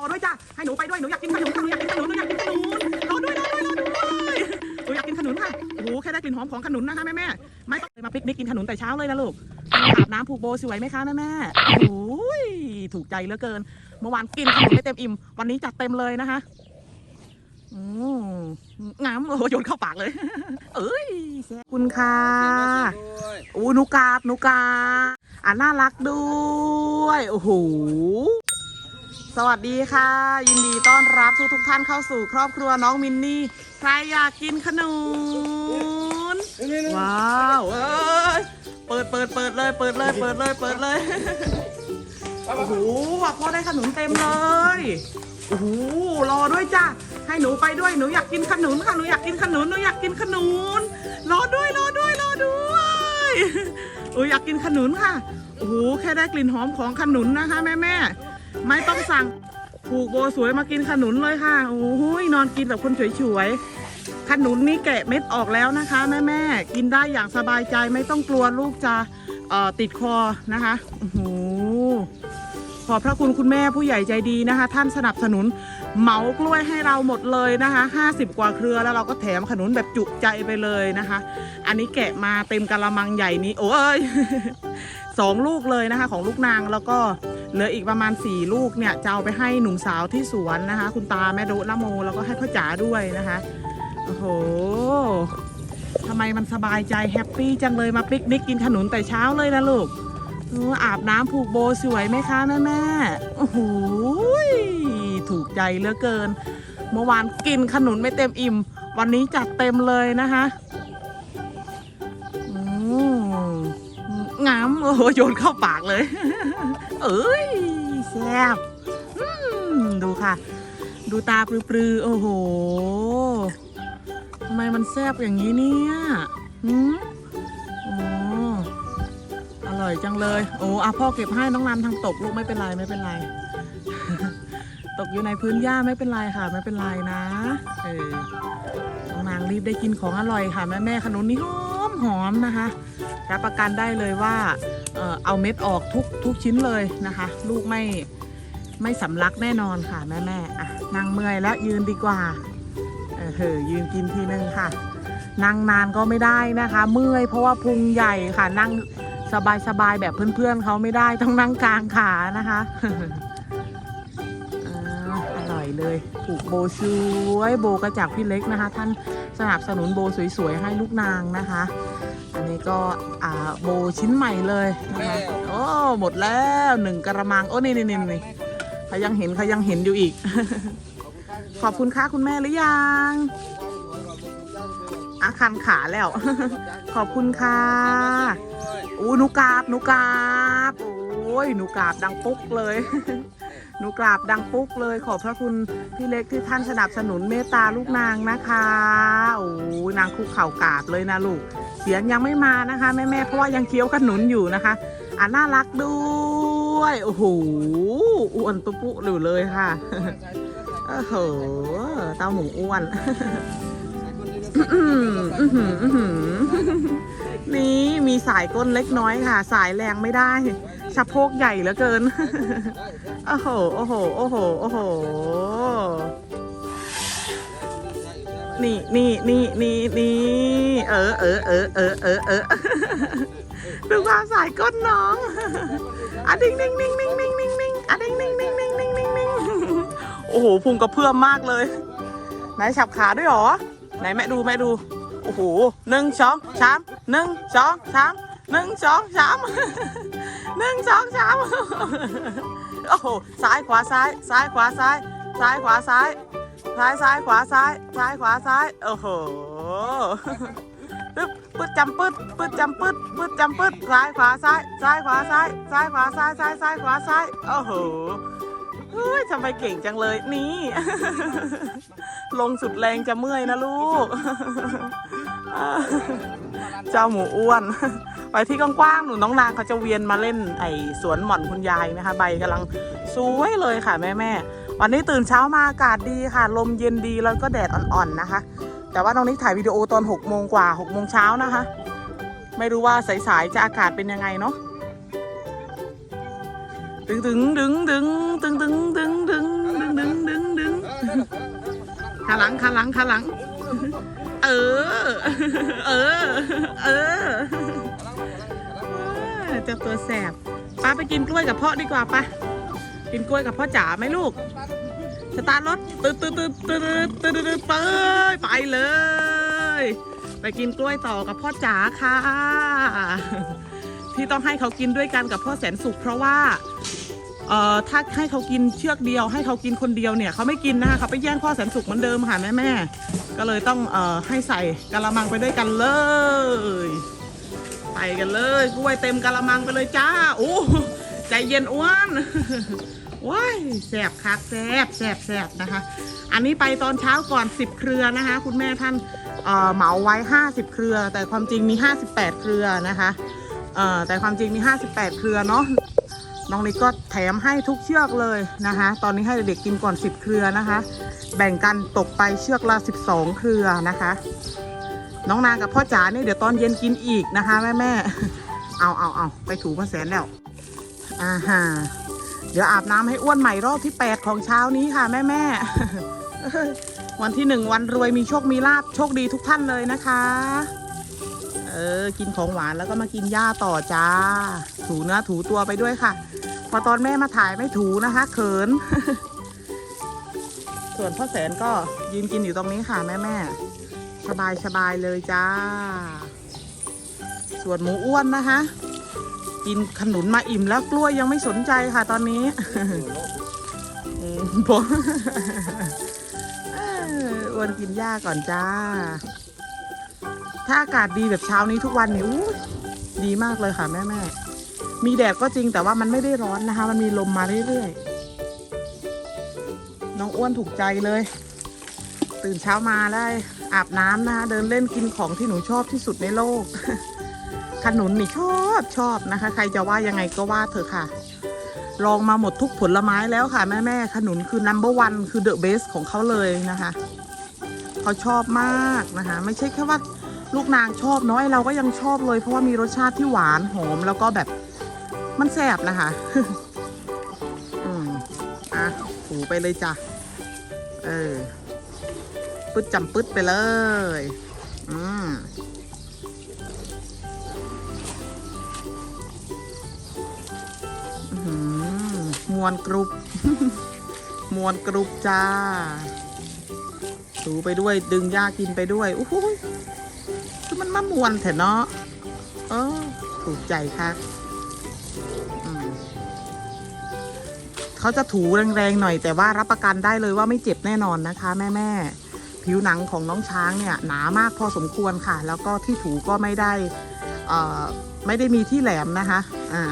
รอด้วยจ้ะให้หนูไปด้วยหนูอยากกินขนุนหนูอยากกินขนุนหนูอยากกินขนุนรอด้วยรอด้วยรอด้วยหนูอยากกินขนุนค่ะโอ้โหแค่ได้กลิ่นหอมของขนุนนะคะแม่แม่ไม่ต้องเลยมาปิกนิกกินขนุนแต่เช้าเลยนะลูกอาบน้ำผูกโบสวยไหมคะแม่แม่โอ้ยถูกใจเหลือเกิน เมื่อวานกินขนุนไม่เต็มอิ่มวันนี้จัดเต็มเลยนะคะอืมงามโอ้โหยนเข้าปากเลย เอ้ยคุณค่ะอู้นูกาบนูกาอ่าน่ารักด้วย โอ้โห สวัสดีค่ะ ยินดีต้อนรับทุกทุกท่านเข้าสู่ครอบครัวน้องมินนี่ ใครอยากกินขนุนว้าวเอ้ยเปิดเปิดเปิดเลย เปิดเลย เปิดเลย เปิดเลยโอ้โหพ่อได้ขนุนเต็มเลยโอ้โหรอด้วยจ้ะให้หนูไปด้วยหนูอยากกินขนุนค่ะหนูอยากกินขนุนหนูอยากกินขนุนรอด้วยรอด้วยรอด้วยโอ้ยอยากกินขนุนค่ะโอ้โหแค่ได้กลิ่นหอมของขนุนนะคะ แม่แม่ ไม่ต้องสั่งผูกโบสวยมากินขนุนเลยค่ะ โอ้โหนอนกินแบบคนสวยๆขนุนนี่แกะเม็ดออกแล้วนะคะแม่แม่กินได้อย่างสบายใจไม่ต้องกลัวลูกจะติดคอนะคะโอ้โหขอบพระคุณคุณแม่ผู้ใหญ่ใจดีนะคะ ท่านสนับสนุนเหมากล้วยให้เราหมดเลยนะคะ50 กว่าเครือแล้วเราก็แถมขนุนแบบจุใจไปเลยนะคะ อันนี้แกะมาเต็มกะละมังใหญ่นี้ โอ้ยสองลูกเลยนะคะ ของลูกนางแล้วก็ เหลืออีกประมาณ 4 ลูกเนี่ยจะเอาไปให้หนุ่มสาวที่สวนนะคะ คุณตาแม่โดละโม แล้วก็ให้พ่อจ๋าด้วยนะคะ โอ้โหทำไมมันสบายใจแฮปปี้จังเลยมาปิกนิกกินขนุนแต่เช้าเลยนะลูกอาบน้ำผูกโบสวยไหมคะแม่แม่โอ้โหยถูกใจเหลือเกิน เมื่อวานกินขนุนไม่เต็มอิ่ม วันนี้จัดเต็มเลยนะคะ โอ้โหโยนเข้าปากเลย เอ้ยแซ่บดูค่ะ ดูตาปลือๆ โอ้โหทำไมมันแซ่บอย่างนี้เนี่ยหืมโอ้อร่อยจังเลย โอ้อะพ่อเก็บให้น้องนันทำตกลูกไม่เป็นไรไม่เป็นไร ตกอยู่ในพื้นหญ้าไม่เป็นไรค่ะ ไม่เป็นไรนะเออน้องนางรีบได้กินของอร่อยค่ะแม่แม่ขนุนนี่หอมหอมนะคะ รับประกันได้เลยว่าเอาเม็ดออกทุกทุกชิ้นเลยนะคะ ลูกไม่ไม่สำลักแน่นอนค่ะแม่แม่อะนั่งเมื่อยแล้วยืนดีกว่าเออเหอยืนกินทีนึงค่ะ นั่งนานก็ไม่ได้นะคะ เมื่อยเพราะว่าพุงใหญ่ค่ะนั่งสบายๆแบบเพื่อนๆเขาไม่ได้ต้องนั่งกลางขานะคะอร่อยเลยผูกโบสวยโบกระจากพี่เล็กนะคะ ท่านสนับสนุนโบสวยๆให้ลูกนางนะคะ นนี้ก็อ่าโบชิ้นใหม่เลยนะคะโอ้หมดแล้วหนึ่งกระมังโอ้นี่นี่นี่นี่เขายังเห็นเขายังเห็นอยู่อีก ขอบคุณค่ะคุณแม่หรือยังอาคันขาแล้ว ขอบคุณค่ะอู้หนูกราบหนูกราบโอ้ยหนูกราบดังปุ๊กเลย หนูกราบดังปุ๊กเลยขอบพระคุณพี่เล็กที่ท่านสนับสนุนเมตตาลูกนางนะคะโอ้นางคุกเข่ากราบเลยนะลูก เสียงยังไม่มานะคะแม่แม่เพราะว่ายังเคี้ยวขนุนอยู่นะคะอ่าน่ารักด้วยโอ้โหอ้วนตุ๊ปุ๊อยู่เลยค่ะโอ้โหเต้าหมูอ้วนนี่มีสายก้นเล็กน้อยค่ะ สายแรงไม่ได้ สะโพกใหญ่เหลือเกิน โอ้โห โอ้โห โอ้โห โอ้โห นี่นี่นี่นี่นี่เออเออเออเออเออเออดูความสายก้นน้องอะดิ้งดิ้งดิ้งดิ้งดิ้งดิ้งดิ้งอะดิ้งดิ้งดิ้งดิ้งดิ้งดิ้งดิ้งโอ้โหพุงกระเพื่อมมากเลย ไหนฉับขาด้วยเหรอ ไหนแม่ดูแม่ดู โอ้โหหนึ่งสองสามหนึ่งสองสาม หนึ่งสองสามหนึ่งสองสามโอ้โหซ้ายขวาซ้าย ซ้ายขวาซ้าย ซ้ายขวาซ้าย ซ้ายซ้ายขวาซ้าย ซ้ายขวาซ้าย โอ้โหปึ๊บปึ๊ดจำปึ๊ดปึ๊ดจำปึ๊ดปึ๊ดจำปึ๊ดซ้ายขวาซ้าย ซ้ายขวาซ้าย ซ้ายขวาซ้าย ซ้ายซ้ายขวาซ้าย โอ้โหเฮ้ยทำไมเก่งจังเลยนี่ ลงสุดแรงจะเมื่อยนะลูก เจ้าหมูอ้วน ไปที่กว้างๆหนูน้องนางเขาจะเวียนมาเล่นไอ้สวนหม่อนคุณยายนะคะ ใบกำลังสวยเลยค่ะแม่แม่วันนี้ตื่นเช้ามาอากาศดีค่ะ ลมเย็นดีแล้วก็แดดอ่อนๆนะคะ แต่ว่าตรงนี้ถ่ายวิดีโอตอน6โมงกว่า6โมงเช้านะคะ ไม่รู้ว่าสายๆจะอากาศเป็นยังไงเนาะดึงดึงดึงดึงดึงดึงดึงดึงดึงขาหลังขาหลังขาหลัง เออ เออ เออ จ้าตัวแสบป้าไปกินกล้วยกับพ่อดีกว่าปะกินกล้วยกับพ่อจ๋าไหมลูก สตาร์ทรถตืดตืดตืดตืดตืดตืดไปไปเลย ไปกินกล้วยต่อกับพ่อจ๋าค่ะ ที่ต้องให้เขากินด้วยกันกับพ่อแสนสุขเพราะว่าเอ่อถ้าให้เขากินเชือกเดียว ให้เขากินคนเดียวเนี่ยเขาไม่กินนะคะเขาไปแย่งพ่อแสนสุขเหมือนเดิมค่ะแม่แม่ก็เลยต้องเอ่อให้ใส่กะละมังไปด้วยกันเลย กันเลยกล้วยเต็มกะละมังไปเลยจ้าโอ้ใจเย็นอ้วนว้ายแสบคักแสบแสบแสบนะคะ อันนี้ไปตอนเช้าก่อน 10 เครือนะคะ คุณแม่ท่านเหมาไว้ 50 เครือ แต่ความจริงมี 58 เครือนะคะแต่ความจริงมี 58 เครือเนาะน้องนิกก็แถมให้ทุกเชือกเลยนะคะ ตอนนี้ให้เด็กกินก่อน 10 เครือนะคะ แบ่งกันตกไปเชือกละ 12 เครือนะคะ น้องนางกับพ่อจ๋าเนี่ยเดี๋ยวตอนเย็นกินอีกนะคะแม่แม่เอาเอาเอาไปถูมาแสนแล้วอ่าฮะเดี๋ยวอาบน้ำให้อ้วนใหม่รอบที่8ของเช้านี้ค่ะแม่แม่วันที่หนึ่งวันรวยมีโชคมีลาบโชคดีทุกท่านเลยนะคะ เออ กินของหวานแล้วก็มากินหญ้าต่อจ้า ถูเนื้อถูตัวไปด้วยค่ะ พอตอนแม่มาถ่ายไม่ถูนะคะเขิน ส่วนพ่อแสนก็ยืนกินอยู่ตรงนี้ค่ะแม่แม่ สบายสบายๆเลยจ้า ส่วนหมูอ้วนนะคะ กินขนุนมาอิ่มแล้วกล้วยยังไม่สนใจค่ะตอนนี้อืมผมเอ้ออ้วนกินหญ้าก่อนจ้า ถ้าอากาศดีแบบเช้านี้ทุกวันนี่อู้ดีมากเลยค่ะแม่แม่ๆมีแดดก็จริงแต่ว่ามันไม่ได้ร้อนนะคะ มันมีลมมาเรื่อยๆ น้องอ้วนถูกใจเลย ตื่นเช้ามาได้อาบน้ำนะคะ เดินเล่นกินของที่หนูชอบที่สุดในโลก ขนุนนี่ชอบชอบนะคะ ใครจะว่ายังไงก็ว่าเถอะค่ะ ลองมาหมดทุกผลไม้แล้วค่ะ แม่แม่ขนุนคือ number one คือ the best ของเขาเลยนะคะเขาชอบมากนะคะ ไม่ใช่แค่ว่าลูกนางชอบเนาะเราก็ยังชอบเลย เพราะว่ามีรสชาติที่หวานหอมแล้วก็แบบมันแซ่บนะคะ อืมอะถูไปเลยจ้ะเออ ปึ๊ดจำปึ๊ดไปเลย อืมมวนกรุบมวนกรุบจ้า ถูไปด้วยดึงหญ้ากินไปด้วยโอ้โหยคือมันมามวนแถเนาะเออถูกใจค่ะเขาจะถูแรงๆหน่อยแต่ว่ารับประกันได้เลยว่าไม่เจ็บแน่นอนนะคะ แม่ๆ ผิวหนังของน้องช้างเนี่ยหนามากพอสมควรค่ะ แล้วก็ที่ถูก็ไม่ได้ไม่ได้มีที่แหลมนะคะอ่า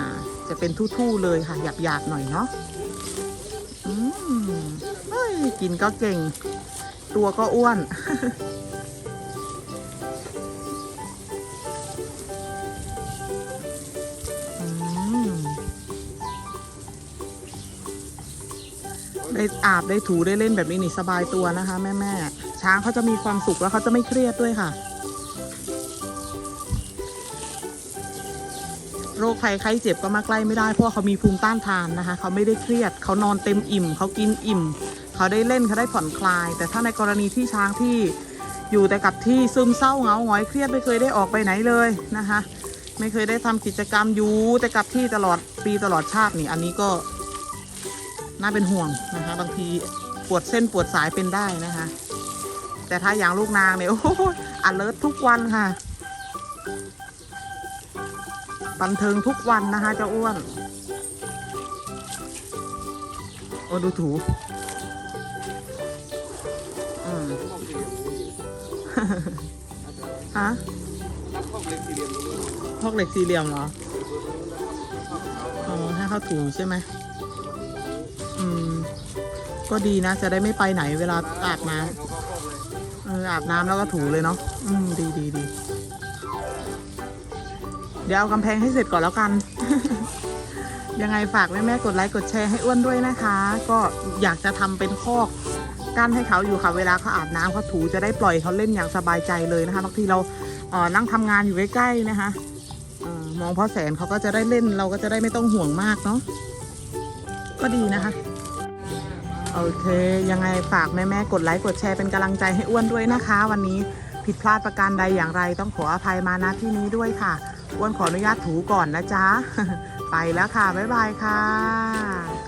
จะเป็นทู่ๆเลยค่ะ หยาบๆหน่อยเนาะอืมเฮ้ยกินก็เก่ง ตัวก็อ้วนได้อาบได้ถูได้เล่นแบบนี้นี่สบายตัวนะคะ แม่แม่ ช้างเขาจะมีความสุขแล้วเขาจะไม่เครียดด้วยค่ะ โรคภัยไข้เจ็บก็มาใกล้ไม่ได้เพราะเขามีภูมิต้านทานนะคะ เขาไม่ได้เครียด เขานอนเต็มอิ่ม เขากินอิ่ม เขาได้เล่นเขาได้ผ่อนคลาย แต่ถ้าในกรณีที่ช้างที่อยู่แต่กับที่ซึมเศร้าเหงาหงอยเครียดไม่เคยได้ออกไปไหนเลยนะคะ ไม่เคยได้ทำกิจกรรมอยู่แต่กับที่ตลอดปีตลอดชาตินี่อันนี้ก็น่าเป็นห่วงนะคะ บางทีปวดเส้นปวดสายเป็นได้นะคะ แต่ถ้าอย่างลูกนางเนี่ยโอ้อันเลิศทุกวันค่ะ บันเทิงทุกวันนะคะเจ้าอ้วน โอ้ดูถูอืมฮะพอกเหล็กสี่เหลี่ยมเหรออ๋อให้เขาถูใช่ไหมอืม ก็ดีนะ จะได้ไม่ไปไหนเวลาอาบน้ำ อาบน้ำแล้วก็ถูเลยเนาะอืมดีดีดีเดี๋ยวเอากำแพงให้เสร็จก่อนแล้วกัน ยังไงฝากแม่แม่ๆกดไลค์กดแชร์ให้อ้วนด้วยนะคะ ก็อยากจะทำเป็นคอกกั้นให้เขาอยู่ค่ะ เวลาเขาอาบน้ำเขาถูจะได้ปล่อยเขาเล่นอย่างสบายใจเลยนะคะบางทีเราเอ่อนั่งทำงานอยู่ใกล้ๆนะคะเอ่อมองพ่อแสนเขาก็จะได้เล่นเราก็จะได้ไม่ต้องห่วงมากเนาะก็ดีนะคะ โอเค ยังไงฝากแม่ๆกดไลค์กดแชร์เป็นกำลังใจให้อ้วนด้วยนะคะ วันนี้ผิดพลาดประการใดอย่างไรต้องขออภัยมาณที่นี้ด้วยค่ะ อ้วนขออนุญาตถูก่อนนะจ๊ะ ไปแล้วค่ะ บ๊ายบายค่ะ